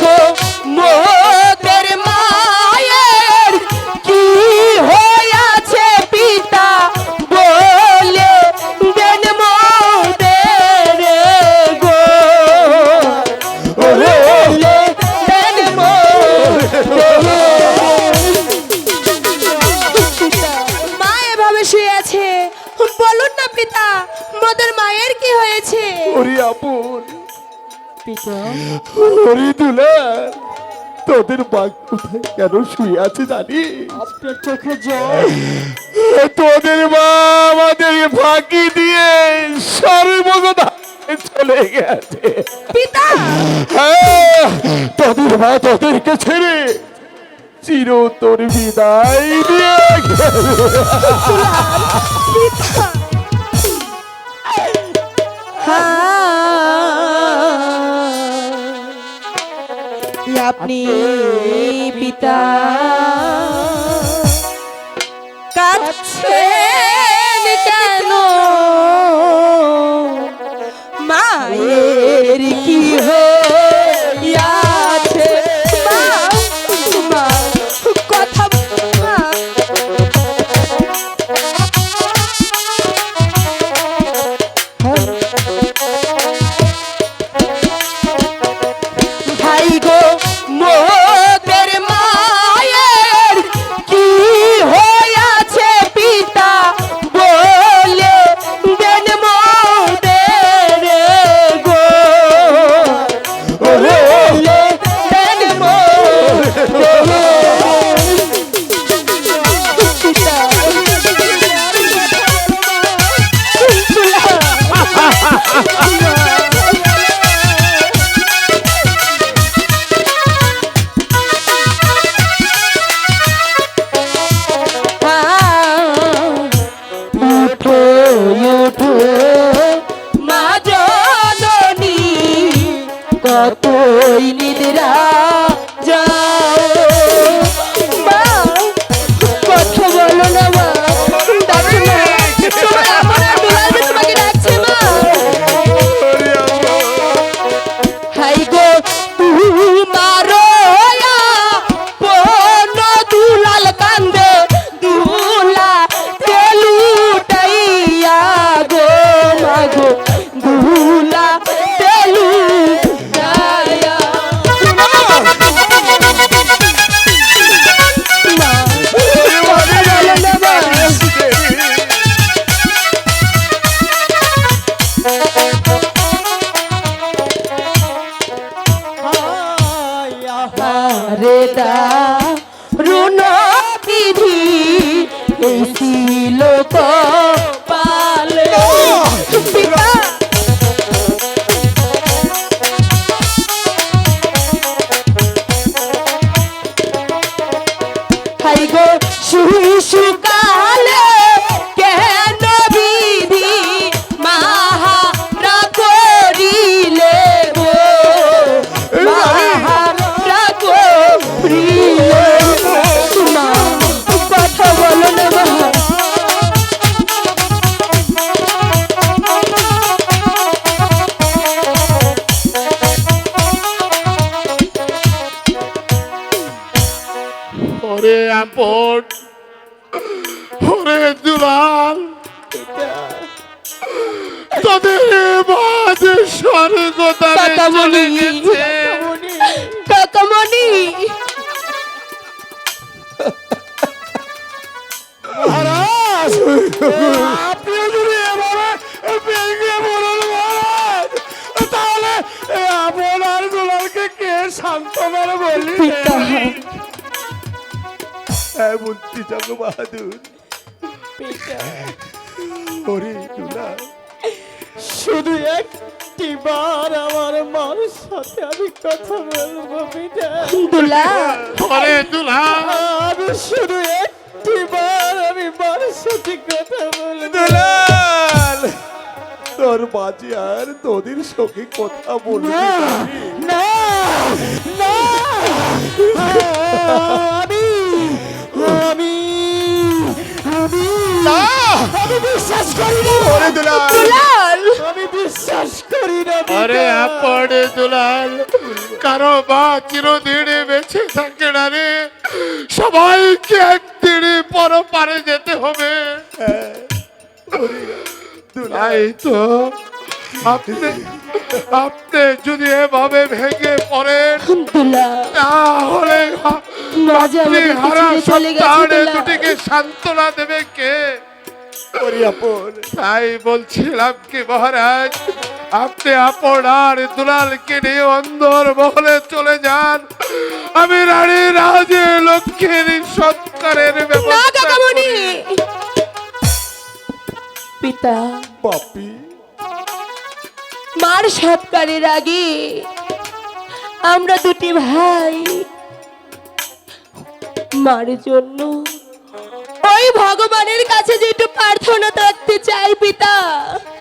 গো মোদের মায়ের কি হইয়াছে পিতা বলে দেন মোদের গো। বলে দেন মা এভাবে শুয়ে আছে বলুন না পিতা মোদের মায়ের কি হয়েছে? ওরে আপন। তোদের বাঘ কোথায় কেন শুয়ে আছে জানি আপনার চোখে জল। তোদের মা আমাদের ফাঁকি দিয়ে সর্বগতা চলে গেছে। পিতা! হ্যাঁ, তোদের মা তোদেরকে ছেড়ে চিরতর বিদায় দিয়ে গেল পিতা। কাছেন কেন? কতই নিদ্রা? রে দা রুন বিধি এই ছিল আপন ওরে দুলাল তোদের বাজ স্বর্গতারে চলে কাকামণি গেছে। কাকামণি মহারাজ! আপনি যদি এভাবে ভেঙে পড়েন মহারাজ তাহলে আপনার দুলালকে কে সান্ত্বনার বলি হ্যাঁ মন্ত্রী জগ বাহাদুর ওরে দুলাল শুধু একটি বার আমার মার সাথে আমি কথা বলব পিতা। দুলা ওরে দুলাল আমি শুধু একটি বার আমি মার সাথে কথা বলব। দুলাল তোর বাজে আর তোদের সঙ্গে কথা বলবি না না বিশ্বাস করি না। দুলাল। দুলাল। আমি বিশ্বাস করি না ওরে আপড়ে দুলাল কারও মা চিরদিনে বেঁচে থাকে না রে। সবাইকে একদিনই পর পারে যেতে হবে। তাই তো আপনি আপনি যদি এভাবে ভেঙে পড়েন তাহলে মাঝে আপনি হারা গেছে দুটিকে সান্ত্বনা দেবে কে? আপন তাই বলছিলাম কি মহারাজ আপনি আপনার দুলালকে নিয়ে অন্দর মহলে চলে যান। আমি রানী রাজে লক্ষ্মীর সৎকারের ব্যবস্থা পিতা। বাপি মার সৎকারের আগে আমরা দুটি ভাই। মার জন্য ভগবানের কাছে যে একটু প্রার্থনা রাখতে চাই পিতা।